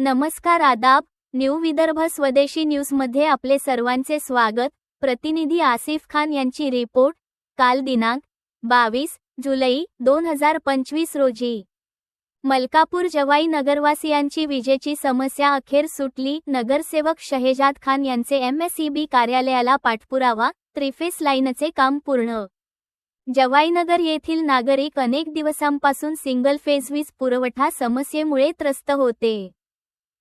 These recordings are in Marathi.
नमस्कार आदाब न्यू विदर्भ स्वदेशी न्यूजमध्ये आपले सर्वांचे स्वागत. प्रतिनिधी आसिफ खान यांची रिपोर्ट काल दिनांक बावीस जुलै दोन हजार पंचवीस रोजी. मलकापूर जवाई नगरवासियांची विजेची समस्या अखेर सुटली. नगरसेवक शहेजाद खान यांचे एमएसईबी कार्यालयाला पाठपुरावा त्रिफेस लाईनचे काम पूर्ण. जवाईनगर येथील नागरिक अनेक दिवसांपासून सिंगल फेज वीज पुरवठा समस्येमुळे त्रस्त होते.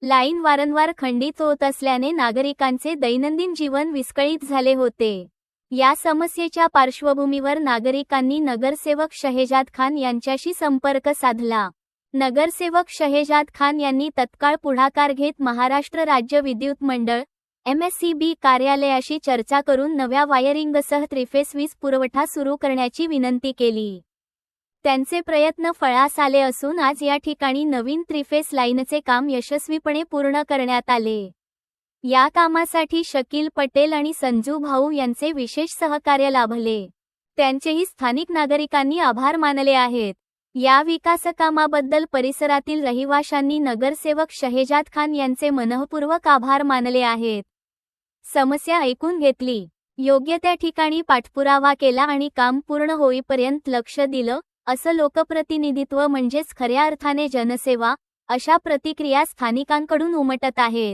लाईन वारंवार खंडित होत असल्याने नागरिकांचे दैनंदिन जीवन विस्कळीत झाले होते. या समस्येच्या पार्श्वभूमीवर नागरिकांनी नगरसेवक शहेजाद खान यांच्याशी संपर्क साधला. नगरसेवक शहेजाद खान यांनी तत्काळ पुढाकार घेत महाराष्ट्र राज्य विद्युत मंडळ एमएससीबी कार्यालयाशी चर्चा करून नव्या वायरिंगसह त्रिफेस वीज पुरवठा सुरू करण्याची विनंती केली. त्यांचे प्रयत्न फळास आले असून आज या ठिकाणी नवीन त्रिफेस लाईनचे काम यशस्वीपणे पूर्ण करण्यात आले. या कामासाठी शकील पटेल आणि संजू भाऊ यांचे विशेष सहकार्य लाभले. त्यांचेही स्थानिक नागरिकांनी आभार मानले आहेत. या विकासकामाबद्दल परिसरातील रहिवाशांनी नगरसेवक शहेजाद खान यांचे मनःपूर्वक आभार मानले आहेत. समस्या ऐकून घेतली. योग्य त्या ठिकाणी पाठपुरावा केला आणि काम पूर्ण होईपर्यंत लक्ष दिलं. असं लोकप्रतिनिधित्व म्हणजेच खऱ्या अर्थाने जनसेवा अशा प्रतिक्रिया स्थानिकांकडून उमटत आहेत